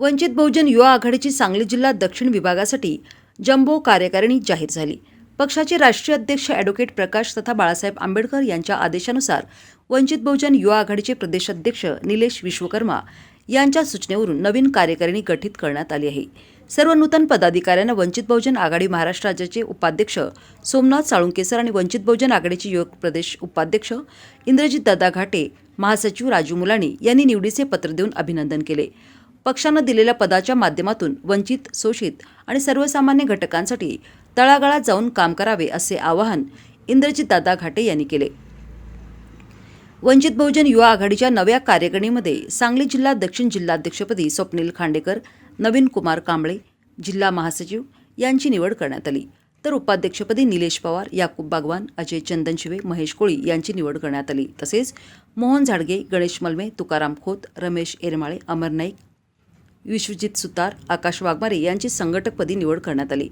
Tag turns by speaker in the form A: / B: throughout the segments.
A: वंचित बहुजन युवा आघाडीची सांगली जिल्हा दक्षिण विभागासाठी जम्बो कार्यकारिणी जाहीर झाली. पक्षाचे राष्ट्रीय अध्यक्ष ॲडव्होकेट प्रकाश तथा बाळासाहेब आंबेडकर यांच्या आदेशानुसार वंचित बहुजन युवा आघाडीचे प्रदेशाध्यक्ष निलेश विश्वकर्मा यांच्या सूचनेवरून नवीन कार्यकारिणी गठीत करण्यात आली आहे. सर्व नूतन पदाधिकाऱ्यांना वंचित बहुजन आघाडी महाराष्ट्र राज्याचे उपाध्यक्ष सोमनाथ साळुंकेसर आणि वंचित बहुजन आघाडीचे युवक प्रदेश उपाध्यक्ष इंद्रजित दादा घाटे महासचिव राजू मुलाणी यांनी निवडीचे पत्र देऊन अभिनंदन केले. पक्षानं दिलेल्या पदाच्या माध्यमातून वंचित शोषित आणि सर्वसामान्य घटकांसाठी तळागाळात जाऊन काम करावे असे आवाहन इंद्रजितदादा घाटे यांनी केले. वंचित बहुजन युवा आघाडीच्या नव्या कार्यकारिणीमध्ये सांगली जिल्हा दक्षिण जिल्हाध्यक्षपदी स्वप्नील खांडेकर नवीन कुमार कांबळे जिल्हा महासचिव यांची निवड करण्यात आली. तर उपाध्यक्षपदी निलेश पवार याकूब बागवान अजय चंदनशिवे महेश कोळी यांची निवड करण्यात आली. तसेच मोहन झाडगे गणेश मलमे तुकाराम खोत रमेश एरमाळे अमर नाईक विश्वजित सुतार आकाश वाघमारे यांची संघटकपदी निवड करण्यात आली.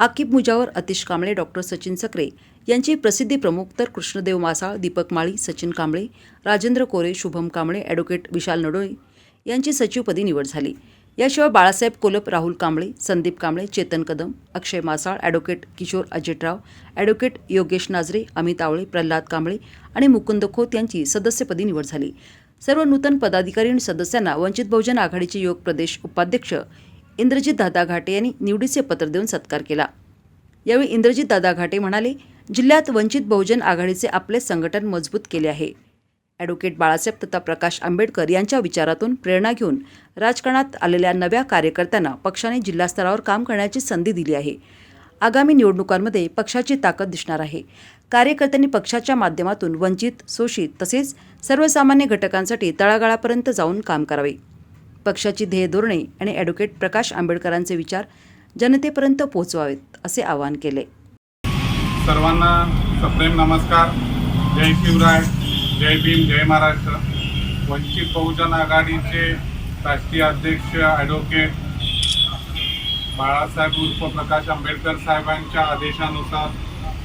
A: आकिब मुजावर अतिश कांबळे डॉक्टर सचिन सकरे यांचे प्रसिद्धी प्रमुख तर कृष्णदेव मासाळ दीपक माळी सचिन कांबळे राजेंद्र कोरे शुभम कांबळे ॲडव्होकेट विशाल नडोळे यांची सचिवपदी निवड झाली. याशिवाय बाळासाहेब कोलप राहुल कांबळे संदीप कांबळे चेतन कदम अक्षय मासाळ ॲडव्होकेट किशोर अजितराव ॲडव्होकेट योगेश नाझरे अमित आवळे प्रल्हाद कांबळे आणि मुकुंद खोत यांची सदस्यपदी निवड झाली. सर्व नूतन पदाधिकारी आणि सदस्यांना वंचित बहुजन आघाडीचे योग प्रदेश उपाध्यक्ष इंद्रजित दादा घाटे यांनी निवडीचे पत्र देऊन सत्कार केला. यावेळी इंद्रजित दादा घाटे म्हणाले जिल्ह्यात वंचित बहुजन आघाडीचे आपले संघटन मजबूत केले आहे. ॲडव्होकेट बाळासाहेब तथा प्रकाश आंबेडकर यांच्या विचारातून प्रेरणा घेऊन राजकारणात आलेल्या नव्या कार्यकर्त्यांना पक्षाने जिल्हास्तरावर काम करण्याची संधी दिली आहे. आगामी निवडणुकांमध्ये पक्षाची ताकद दिसणार आहे. कार्यकर्त्यांनी पक्षाच्या माध्यमातून वंचित शोषित तसेच सर्वसामान्य घटकांसाठी तळागाळापर्यंत जाऊन काम करावे. पक्षाची ध्येय धोरणे आणि ॲडव्होकेट प्रकाश आंबेडकरांचे विचार जनतेपर्यंत पोहोचवावेत असे आवाहन केले.
B: सर्वांना सप्रेम नमस्कार. जय शिवराय जय भीम जय महाराष्ट्र. वंचित बहुजन आघाडीचे राष्ट्रीय अध्यक्ष ॲडव्होकेट बाळासाहेब उर्फ प्रकाश आंबेडकर साहेबांच्या आदेशानुसार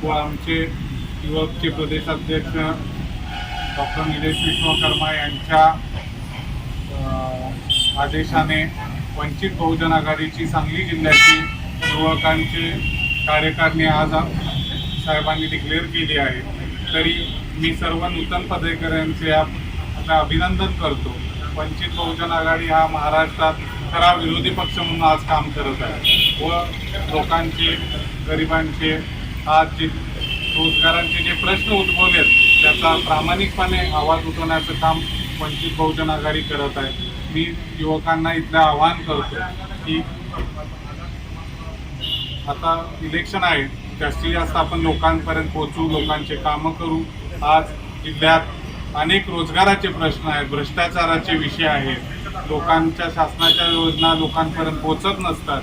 B: व आमचे युवकचे प्रदेशाध्यक्ष डॉक्टर निलेश विश्वकर्मा यांच्या आदेशाने वंचित बहुजन आघाडीची सांगली जिल्ह्याची युवकांचे कार्यकारणी आज साहेबांनी डिक्लेअर केली आहे. तरी मी सर्व नूतन पदाधिकाऱ्यांचे आप- अभिनंदन करतो. वंचित बहुजन आघाडी हा महाराष्ट्रात खरा विरोधी पक्ष म्हणून आज काम करत आहे. व लोकांचे गरिबांचे आज जे रोजगारांचे जे प्रश्न उद्भवलेत त्याचा प्रामाणिकपणे आवाज उठवण्याचं काम वंचित बहुजन आघाडी करत आहे. मी युवकांना इथलं आवाहन करतो की आता इलेक्शन आहे जास्तीत जास्त आपण लोकांपर्यंत पोहोचू लोकांचे कामं करू. आज जिल्ह्यात अनेक रोजगाराचे प्रश्न आहेत भ्रष्टाचाराचे विषय आहेत. लोकांच्या शासनाच्या योजना लोकांपर्यंत पोहोचत नसतात.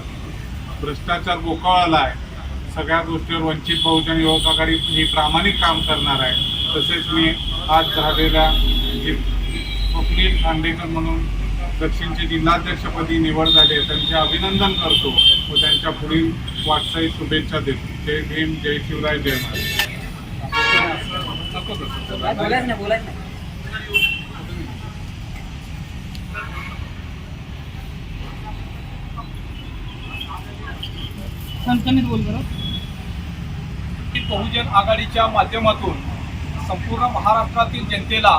B: भ्रष्टाचार बोकावळाला आहे. सगळ्या गोष्टीवर वंचित बहुजन युवक आघाडी ही प्रामाणिक काम करणार आहे. तसेच मी आज झालेल्या स्वप्नील खांडेकर म्हणून दक्षिणचे जिल्हाध्यक्षपदी निवड झाली आहे त्यांचे अभिनंदन करतो व त्यांच्या पुढील वाटचाली शुभेच्छा देतो. जय भीम जय शिवराय जय महाराज
C: ठणठणीत बोल बरं.
D: बहुजन आघाडीच्या माध्यमातून संपूर्ण महाराष्ट्रातील जनतेला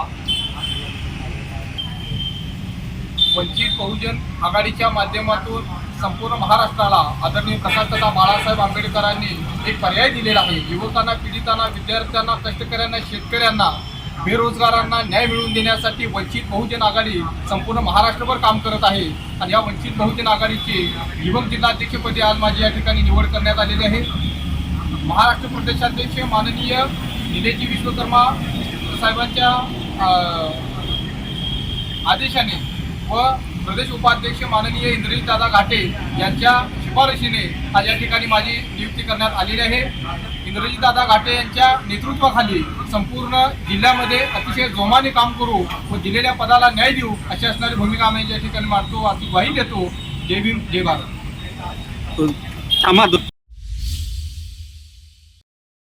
D: वंचित बहुजन आघाडीच्या माध्यमातून संपूर्ण महाराष्ट्राला आदरणीय प्रकाश तथा बाळासाहेब आंबेडकरांनी एक पर्याय दिलेला आहे. युवकांना पीडितांना विद्यार्थ्यांना कष्टकऱ्यांना शेतकऱ्यांना बेरोजगारांना न्याय मिळवून देण्यासाठी वंचित बहुजन आघाडी संपूर्ण महाराष्ट्रभर काम करत आहे. आणि या वंचित बहुजन आघाडीची युवक जिल्हाध्यक्षपदी आज माझी या ठिकाणी निवड करण्यात आलेली आहे. महाराष्ट्र प्रदेशाध्यक्ष माननीय निलेजी विश्वकर्मा साहेबांच्या आदेशाने व प्रदेश उपाध्यक्ष माननीय इंद्रजित दादा घाटे यांच्या शिफारशीने आज या ठिकाणी माझी नियुक्ती करण्यात आलेली आहे. इंद्रजीतदादा घाटे यांच्या नेतृत्वाखाली संपूर्ण जिल्ह्यामध्ये अतिशय जोमाने काम करू व दिलेल्या पदाला न्याय देऊ अशी असणारी भूमिका आम्ही या ठिकाणी मांडतो अशी ग्वाही देतो. जय भीम जय भारत.